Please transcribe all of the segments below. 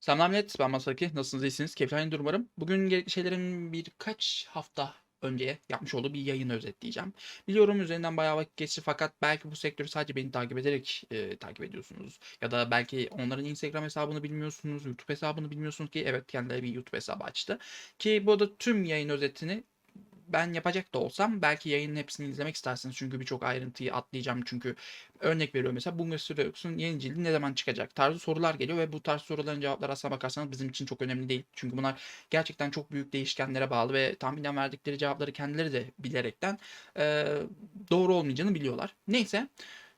Selam millet, ben Masaki. Nasılsınız, iyisiniz? Keyifli umarım. Bugün gerekli şeylerin birkaç hafta önce yapmış olduğu bir yayını özetleyeceğim. Biliyorum üzerinden bayağı vakit geçti fakat belki bu sektörü sadece beni takip ederek e, takip ediyorsunuz. Ya da belki onların Instagram hesabını bilmiyorsunuz, YouTube hesabını bilmiyorsunuz ki evet kendileri bir YouTube hesabı açtı. Ki bu da tüm yayın özetini ben yapacak da olsam belki yayının hepsini izlemek istersiniz. Çünkü birçok ayrıntıyı atlayacağım. Çünkü örnek veriyorum mesela Bunga Studios'un yeni cildi ne zaman çıkacak tarzı sorular geliyor ve bu tarz soruların cevapları aslına bakarsanız bizim için çok önemli değil. Çünkü bunlar gerçekten çok büyük değişkenlere bağlı ve tahminen verdikleri cevapları kendileri de bilerekten e, doğru olmayacağını biliyorlar. Neyse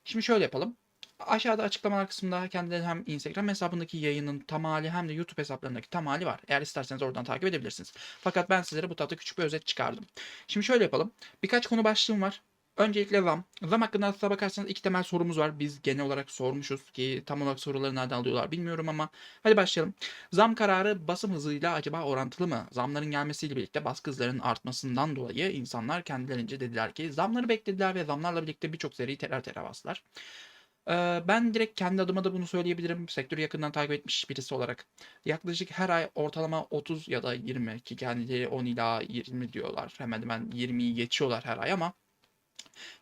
şimdi şöyle yapalım. Aşağıda açıklamalar kısmında kendileri hem Instagram hesabındaki yayının tamamı hem de YouTube hesaplarındaki tamamı var. Eğer isterseniz oradan takip edebilirsiniz. Fakat ben sizlere bu tarafta küçük bir özet çıkardım. Şimdi şöyle yapalım. Birkaç konu başlığım var. Öncelikle ZAM. ZAM hakkında aslına bakarsanız iki temel sorumuz var. Biz genel olarak sormuşuz ki tam olarak soruları nereden alıyorlar bilmiyorum ama hadi başlayalım. ZAM kararı basım hızıyla acaba orantılı mı? Zamların gelmesiyle birlikte baskı hızlarının artmasından dolayı insanlar kendilerince dediler ki zamları beklediler ve zamlarla birlikte birçok seriyi tekrar tekrar bastılar. Ben direkt kendi adıma da bunu söyleyebilirim. Sektörü yakından takip etmiş birisi olarak. Yaklaşık her ay ortalama 30 ya da 20 ki kendileri 10 ila 20 diyorlar. Hemen hemen 20'yi geçiyorlar her ay ama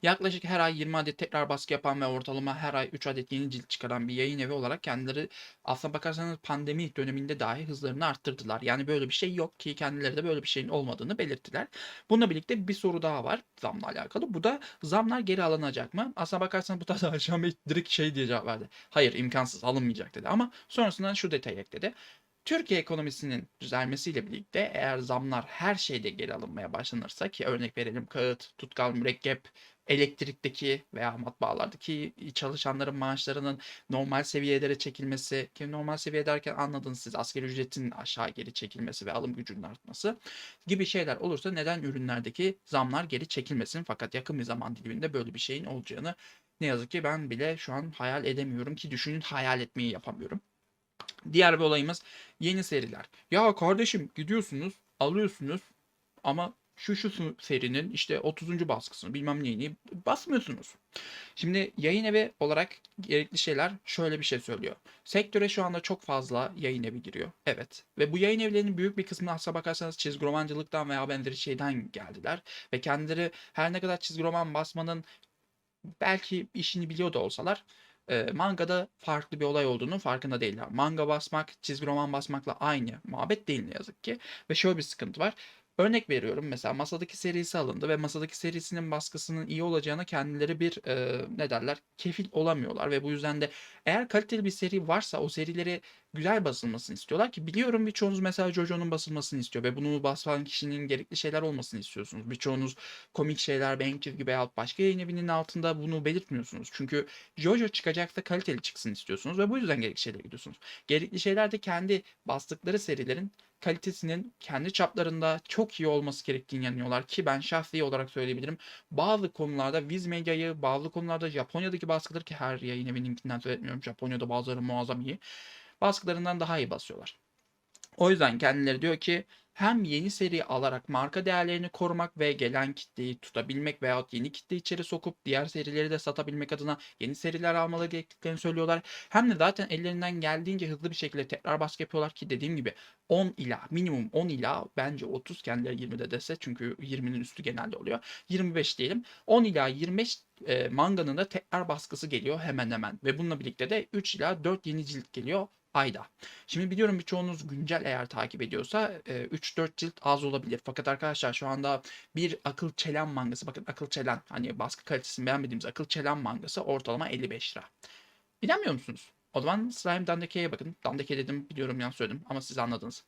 Yaklaşık her ay 20 adet tekrar baskı yapan ve ortalama her ay 3 adet yeni cilt çıkaran bir yayın evi olarak kendileri aslına bakarsanız pandemi döneminde dahi hızlarını arttırdılar. Yani böyle bir şey yok ki kendileri de böyle bir şeyin olmadığını belirttiler. Bununla birlikte bir soru daha var zamla alakalı. Bu da zamlar geri alınacak mı? Aslına bakarsanız bu da Alişan Bey direkt şey diye cevap verdi. Hayır imkansız alınmayacak dedi ama sonrasında şu detayı ekledi. Türkiye ekonomisinin düzelmesiyle birlikte eğer zamlar her şeyde geri alınmaya başlanırsa ki örnek verelim kağıt, tutkal, mürekkep, elektrikteki veya matbaalardaki çalışanların maaşlarının normal seviyelere çekilmesi ki normal seviye derken anladınız siz asgari ücretin aşağı geri çekilmesi ve alım gücünün artması gibi şeyler olursa neden ürünlerdeki zamlar geri çekilmesin fakat yakın bir zaman diliminde böyle bir şeyin olacağını ne yazık ki ben bile şu an hayal edemiyorum ki düşünün hayal etmeyi yapamıyorum. Diğer bir olayımız yeni seriler. Ya kardeşim gidiyorsunuz, alıyorsunuz ama şu şu serinin işte 30. baskısını bilmem neyini basmıyorsunuz. Şimdi yayın evi olarak gerekli şeyler şöyle bir şey söylüyor. Sektöre şu anda çok fazla yayın evi giriyor. Evet. Ve bu yayın evlerinin büyük bir kısmını aslına bakarsanız çizgi romancılıktan veya benzeri şeyden geldiler. Ve kendileri her ne kadar çizgi roman basmanın belki işini biliyor da olsalar e, mangada farklı bir olay olduğunu farkında değiller. Manga basmak, çizgi roman basmakla aynı muhabbet değil ne yazık ki. Ve şöyle bir sıkıntı var. Örnek veriyorum mesela masadaki serisi alındı ve masadaki serisinin baskısının iyi olacağına kendileri bir e, ne derler kefil olamıyorlar ve bu yüzden de eğer kaliteli bir seri varsa o serileri güzel basılmasını istiyorlar ki biliyorum birçoğunuz mesela JoJo'nun basılmasını istiyor ve bunu basan kişinin gerekli şeyler olmasını istiyorsunuz. Birçoğunuz komik şeyler, beğen çizgi veya başka yayın evinin altında bunu belirtmiyorsunuz. Çünkü JoJo çıkacaksa kaliteli çıksın istiyorsunuz ve bu yüzden gerekli şeylere gidiyorsunuz. Gerekli şeyler de kendi bastıkları serilerin kalitesinin kendi çaplarında çok iyi olması gerektiğini inanıyorlar ki ben şahsi olarak söyleyebilirim. Bazı konularda Viz Medya'yı, bazı konularda Japonya'daki baskıları ki her yayın evininkinden söz etmiyorum. Japonya'da bazıları muazzam iyi. Baskılarından daha iyi basıyorlar. O yüzden kendileri diyor ki hem yeni seri alarak marka değerlerini korumak ve gelen kitleyi tutabilmek veyahut yeni kitle içeri sokup diğer serileri de satabilmek adına yeni seriler almaları gerektiklerini söylüyorlar. Hem de zaten ellerinden geldiğince hızlı bir şekilde tekrar baskı yapıyorlar ki dediğim gibi 10 ila minimum 10 ila bence 30 kendileri 20'de dese çünkü 20'nin üstü genelde oluyor. 25 diyelim. 10 ila 25 e, manganın da tekrar baskısı geliyor hemen hemen ve bununla birlikte de 3 ila 4 yeni cilt geliyor ayda. Şimdi biliyorum birçoğunuz güncel eğer takip ediyorsa 3-4 cilt az olabilir. Fakat arkadaşlar şu anda bir akıl çelen mangası bakın akıl çelen hani baskı kalitesini beğenmediğimiz akıl çelen mangası ortalama 55 lira. İnanmıyor musunuz? O zaman Slime Dandeke'ye bakın. Dandeke dedim biliyorum yanlış söyledim ama siz anladınız.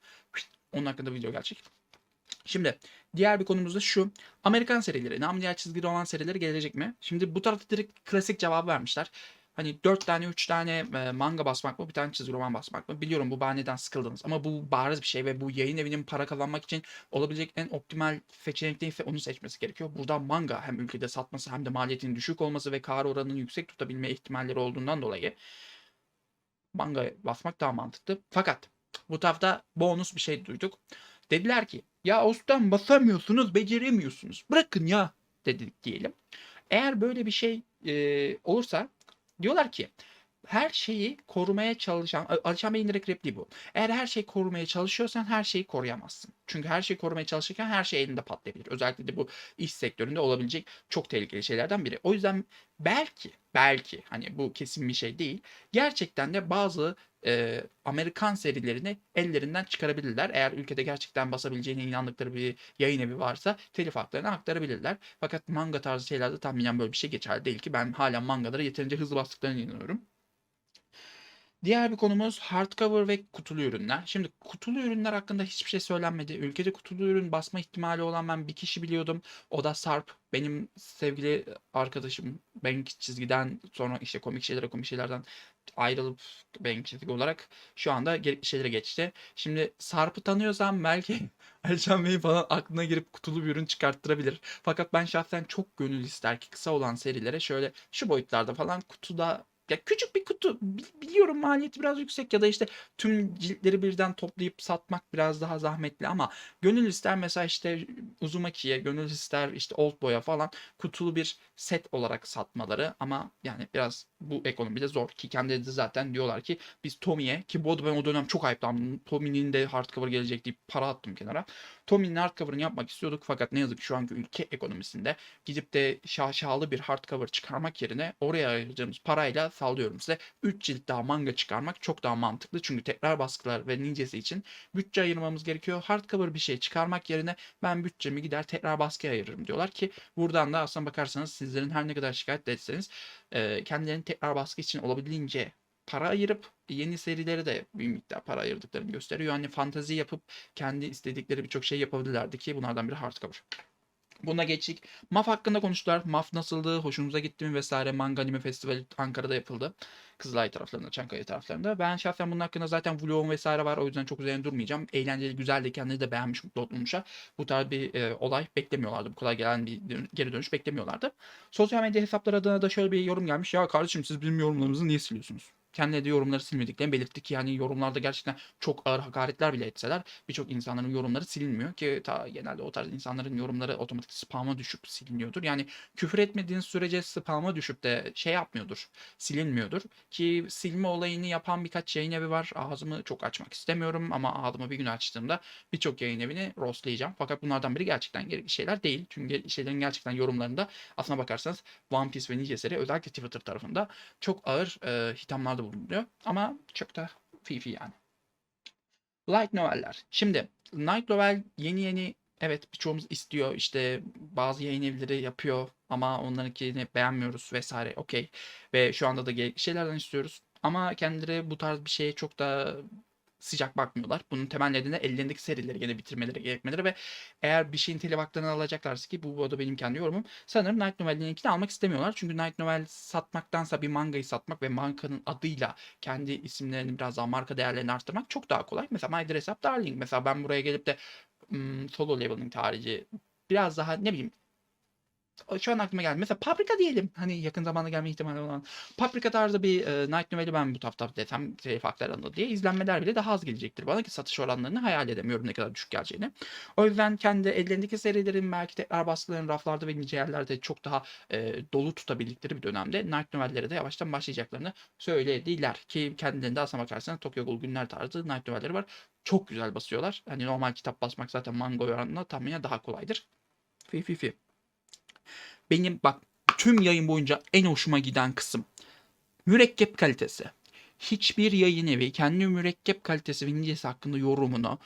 Onun hakkında video gelecek. Şimdi diğer bir konumuz da şu. Amerikan serileri, namı diğer çizgi roman serileri gelecek mi? Şimdi bu tarafta direkt klasik cevabı vermişler. Hani 4 tane 3 tane manga basmak mı bir tane çizgi roman basmak mı? Biliyorum bu bahaneden sıkıldınız ama bu bariz bir şey ve bu yayın evinin para kazanmak için olabilecek en optimal seçenek neyse onu seçmesi gerekiyor. Burada manga hem ülkede satması hem de maliyetinin düşük olması ve kar oranını yüksek tutabilme ihtimalleri olduğundan dolayı manga basmak daha mantıklı. Fakat bu tarafta bonus bir şey duyduk. Dediler ki ya ustam basamıyorsunuz beceremiyorsunuz bırakın ya dedik diyelim. Eğer böyle bir şey e, olursa Diyorlar ki her şeyi korumaya çalışan Alişan Bey'in direkt repliği bu. Eğer her şeyi korumaya çalışıyorsan her şeyi koruyamazsın. Çünkü her şeyi korumaya çalışırken her şey elinde patlayabilir. Özellikle de bu iş sektöründe olabilecek çok tehlikeli şeylerden biri. O yüzden belki belki hani bu kesin bir şey değil. Gerçekten de bazı e, Amerikan serilerini ellerinden çıkarabilirler. Eğer ülkede gerçekten basabileceğine inandıkları bir yayın evi varsa telif haklarını aktarabilirler. Fakat manga tarzı şeylerde tahminen böyle bir şey geçerli değil ki ben hala mangalara yeterince hızlı bastıklarına inanıyorum. Diğer bir konumuz hardcover ve kutulu ürünler. Şimdi kutulu ürünler hakkında hiçbir şey söylenmedi. Ülkede kutulu ürün basma ihtimali olan ben bir kişi biliyordum. O da Sarp. Benim sevgili arkadaşım Bank çizgiden sonra işte komik şeylere komik şeylerden ayrılıp Bank çizgi olarak şu anda şeylere geçti. Şimdi Sarp'ı tanıyorsam belki Alişan Bey falan aklına girip kutulu bir ürün çıkarttırabilir. Fakat ben şahsen çok gönül ister ki kısa olan serilere şöyle şu boyutlarda falan kutuda ya küçük bir kutu Bi- biliyorum maliyeti biraz yüksek ya da işte tüm ciltleri birden toplayıp satmak biraz daha zahmetli ama gönül ister mesela işte Uzumaki'ye gönül ister işte Oldboy'a falan kutulu bir set olarak satmaları ama yani biraz bu ekonomide zor ki kendileri de zaten diyorlar ki biz Tommy'ye ki bu arada ben o dönem çok ayıplandım Tommy'nin de hardcover gelecek deyip para attım kenara. Tommy'nin hardcover'ını yapmak istiyorduk fakat ne yazık ki şu anki ülke ekonomisinde gidip de şaşalı bir hardcover çıkarmak yerine oraya ayıracağımız parayla sallıyorum size 3 cilt daha manga çıkarmak çok daha mantıklı. Çünkü tekrar baskılar ve nicesi için bütçe ayırmamız gerekiyor. Hardcover bir şey çıkarmak yerine ben bütçemi gider tekrar baskıya ayırırım diyorlar ki buradan da aslına bakarsanız sizlerin her ne kadar şikayet etseniz kendilerini tekrar baskı için olabildiğince para ayırıp yeni serileri de bir miktar para ayırdıklarını gösteriyor. Yani fantezi yapıp kendi istedikleri birçok şey yapabilirlerdi ki bunlardan biri hardcover. Buna geçtik. MAF hakkında konuştular. MAF nasıldı? Hoşunuza gitti mi vesaire. Manga Anime Festivali Ankara'da yapıldı. Kızılay taraflarında, Çankaya taraflarında. Ben şahsen bunun hakkında zaten vlogum vesaire var. O yüzden çok üzerine durmayacağım. Eğlenceli, güzeldi. Kendileri de beğenmiş, mutlu olmuşlar. Bu tarz bir e, olay beklemiyorlardı. Bu kadar gelen bir geri dönüş beklemiyorlardı. Sosyal medya hesapları adına da şöyle bir yorum gelmiş. Ya kardeşim siz bizim yorumlarımızı niye siliyorsunuz? Kendileri de yorumları silmediklerini belirtti ki yani yorumlarda gerçekten çok ağır hakaretler bile etseler birçok insanların yorumları silinmiyor ki ta genelde o tarz insanların yorumları otomatik spam'a düşüp siliniyordur. Yani küfür etmediğiniz sürece spam'a düşüp de şey yapmıyordur, silinmiyordur. Ki silme olayını yapan birkaç yayın evi var. Ağzımı çok açmak istemiyorum ama ağzımı bir gün açtığımda birçok yayın evini roastlayacağım. Fakat bunlardan biri gerçekten gerekli şeyler değil. Ge- şeylerin gerçekten yorumlarında aslına bakarsanız One Piece ve nice özellikle Twitter tarafında çok ağır e, hithamlarda bulunuyor. Ama çok da fifi yani. Light noveller. Şimdi Light novel yeni yeni evet birçoğumuz istiyor işte bazı yayın evleri yapıyor ama onlarınkini beğenmiyoruz vesaire okey ve şu anda da şeylerden istiyoruz ama kendileri bu tarz bir şeye çok da sıcak bakmıyorlar. Bunun temel nedeni de ellerindeki serileri gene bitirmeleri gerekmeleri ve eğer bir şeyin telif haklarını alacaklarsa ki bu, bu da benim kendi yorumum. Sanırım Night Novel'in almak istemiyorlar. Çünkü Night Novel satmaktansa bir mangayı satmak ve markanın adıyla kendi isimlerini biraz daha marka değerlerini arttırmak çok daha kolay. Mesela My Dress Up Darling. Mesela ben buraya gelip de hmm, solo leveling tarihi biraz daha ne bileyim şu an aklıma geldi. Mesela Paprika diyelim. Hani yakın zamanda gelme ihtimali olan. Paprika tarzı bir e, Night Novel'i ben bu hafta desem telif hakları alındı diye izlenmeler bile daha az gelecektir bana ki satış oranlarını hayal edemiyorum ne kadar düşük geleceğini. O yüzden kendi ellerindeki serilerin belki tekrar baskıların raflarda ve nice yerlerde çok daha e, dolu tutabildikleri bir dönemde Night Novel'lere de yavaştan başlayacaklarını söylediler. Ki kendilerinde aslına bakarsanız Tokyo Ghoul günler tarzı Night Novel'leri var. Çok güzel basıyorlar. Hani normal kitap basmak zaten manga oranına tahminen daha kolaydır. Fi fi fi. Benim bak tüm yayın boyunca en hoşuma giden kısım mürekkep kalitesi. Hiçbir yayın evi kendi mürekkep kalitesi ve nicesi hakkında yorumunu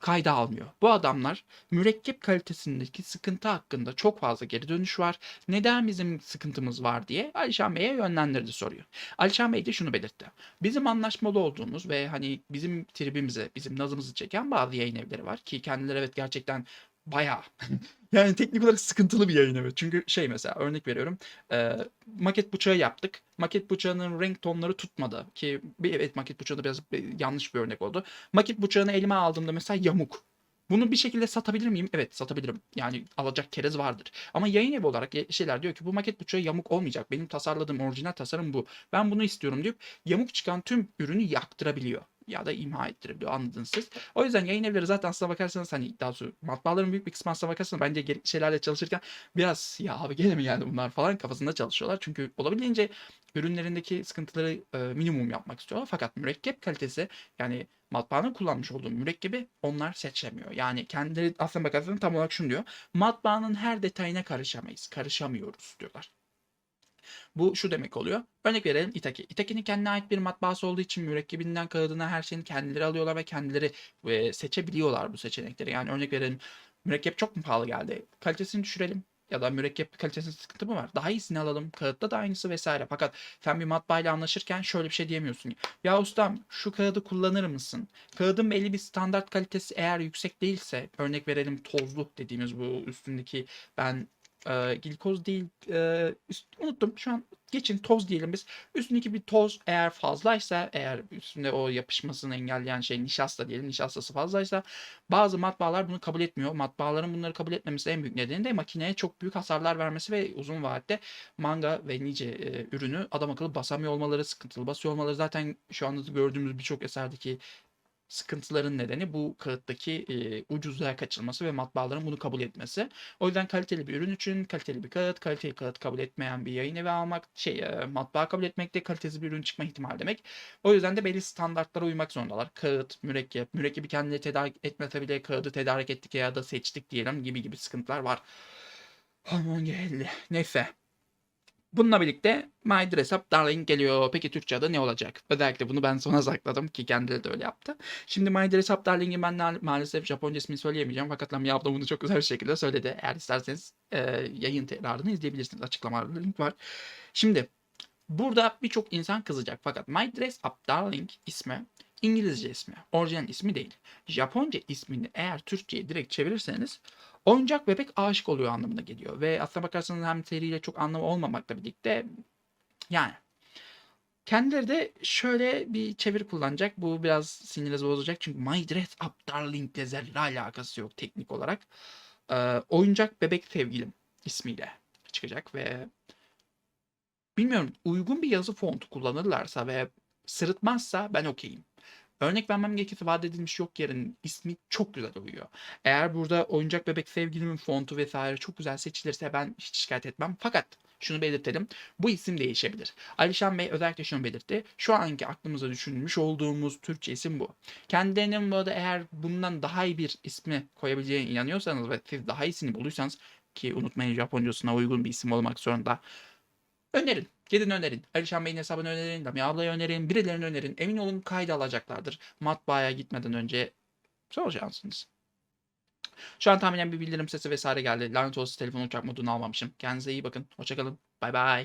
kayda almıyor. Bu adamlar mürekkep kalitesindeki sıkıntı hakkında çok fazla geri dönüş var. Neden bizim sıkıntımız var diye Alişan Bey'e yönlendirdi soruyu. Alişan Bey de şunu belirtti. Bizim anlaşmalı olduğumuz ve hani bizim tribimize, bizim nazımızı çeken bazı yayın evleri var ki kendileri evet gerçekten bayağı yani teknik olarak sıkıntılı bir yayın evi. Çünkü şey mesela örnek veriyorum. E, maket bıçağı yaptık. Maket bıçağının renk tonları tutmadı. Ki evet maket bıçağı da biraz bir- yanlış bir örnek oldu. Maket bıçağını elime aldığımda mesela yamuk. Bunu bir şekilde satabilir miyim? Evet satabilirim. Yani alacak kerez vardır. Ama yayın evi olarak şeyler diyor ki bu maket bıçağı yamuk olmayacak. Benim tasarladığım orijinal tasarım bu. Ben bunu istiyorum deyip yamuk çıkan tüm ürünü yaktırabiliyor. Ya da imha ettirebiliyor anladınız siz. O yüzden yayın evleri zaten aslına bakarsanız hani daha sonra matbaaların büyük bir kısmı aslına bakarsanız bence şeylerle çalışırken biraz ya abi gene mi geldi bunlar falan kafasında çalışıyorlar. Çünkü olabildiğince ürünlerindeki sıkıntıları e, minimum yapmak istiyorlar. Fakat mürekkep kalitesi yani matbaanın kullanmış olduğu mürekkebi onlar seçemiyor. Yani kendileri aslına bakarsanız tam olarak şunu diyor. Matbaanın her detayına karışamayız. Karışamıyoruz diyorlar. Bu şu demek oluyor. Örnek verelim Itaki. Itaki'nin kendine ait bir matbaası olduğu için mürekkebinden kağıdına her şeyini kendileri alıyorlar ve kendileri e, seçebiliyorlar bu seçenekleri. Yani örnek verelim mürekkep çok mu pahalı geldi? Kalitesini düşürelim. Ya da mürekkep kalitesinde sıkıntı mı var? Daha iyisini alalım. Kağıtta da aynısı vesaire. Fakat sen bir matbaayla anlaşırken şöyle bir şey diyemiyorsun. Ya ustam şu kağıdı kullanır mısın? Kağıdın belli bir standart kalitesi eğer yüksek değilse örnek verelim tozlu dediğimiz bu üstündeki ben e, glikoz değil e, üst- unuttum şu an geçin toz diyelim biz. Üstündeki bir toz eğer fazlaysa eğer üstünde o yapışmasını engelleyen şey nişasta diyelim nişastası fazlaysa bazı matbaalar bunu kabul etmiyor. Matbaaların bunları kabul etmemesi en büyük nedeni de makineye çok büyük hasarlar vermesi ve uzun vadede manga ve nice e, ürünü adam akıllı basamıyor olmaları, sıkıntılı basıyor olmaları zaten şu anda gördüğümüz birçok eserdeki sıkıntıların nedeni bu kağıttaki e, ucuzluğa kaçılması ve matbaaların bunu kabul etmesi. O yüzden kaliteli bir ürün için kaliteli bir kağıt, kaliteli kağıt kabul etmeyen bir yayın evi almak, şey e, matbaa kabul etmek de kalitesiz bir ürün çıkma ihtimali demek. O yüzden de belli standartlara uymak zorundalar. Kağıt, mürekkep, mürekkebi kendileri tedarik etmese bile kağıdı tedarik ettik ya da seçtik diyelim gibi gibi sıkıntılar var. Aman geldi. Neyse. Bununla birlikte My Dress Up Darling geliyor. Peki Türkçe adı ne olacak? Özellikle bunu ben sona sakladım ki kendileri de öyle yaptı. Şimdi My Dress Up Darling'in ben maalesef Japonca ismini söyleyemeyeceğim. Fakat Lami abla bunu çok güzel bir şekilde söyledi. Eğer isterseniz e, yayın tekrarını izleyebilirsiniz. Açıklamalarda link var. Şimdi burada birçok insan kızacak. Fakat My Dress Up Darling ismi İngilizce ismi. Orijinal ismi değil. Japonca ismini eğer Türkçe'ye direkt çevirirseniz oyuncak bebek aşık oluyor anlamına geliyor. Ve aslına bakarsanız hem seriyle çok anlamı olmamakla birlikte yani kendileri de şöyle bir çeviri kullanacak. Bu biraz sinirinizi bozacak. Çünkü My Dress Up Darling ile zerre alakası yok teknik olarak. Ee, oyuncak bebek sevgilim ismiyle çıkacak ve bilmiyorum uygun bir yazı fontu kullanırlarsa ve sırıtmazsa ben okeyim. Örnek vermem gerekirse vaat edilmiş yok yerin ismi çok güzel uyuyor. Eğer burada oyuncak bebek sevgilimin fontu vesaire çok güzel seçilirse ben hiç şikayet etmem. Fakat şunu belirtelim. Bu isim değişebilir. Alişan Bey özellikle şunu belirtti. Şu anki aklımıza düşünmüş olduğumuz Türkçe isim bu. Kendilerinin bu arada eğer bundan daha iyi bir ismi koyabileceğine inanıyorsanız ve siz daha iyisini bulursanız ki unutmayın Japoncasına uygun bir isim olmak zorunda. Önerin. Gidin önerin. Alişan Bey'in hesabını önerin. Lamia ablaya önerin. Birilerini önerin. Emin olun kayda alacaklardır. Matbaaya gitmeden önce soracaksınız. Şu an tahminen bir bildirim sesi vesaire geldi. Lanet olsun telefon uçak modunu almamışım. Kendinize iyi bakın. Hoşçakalın. Bay bay.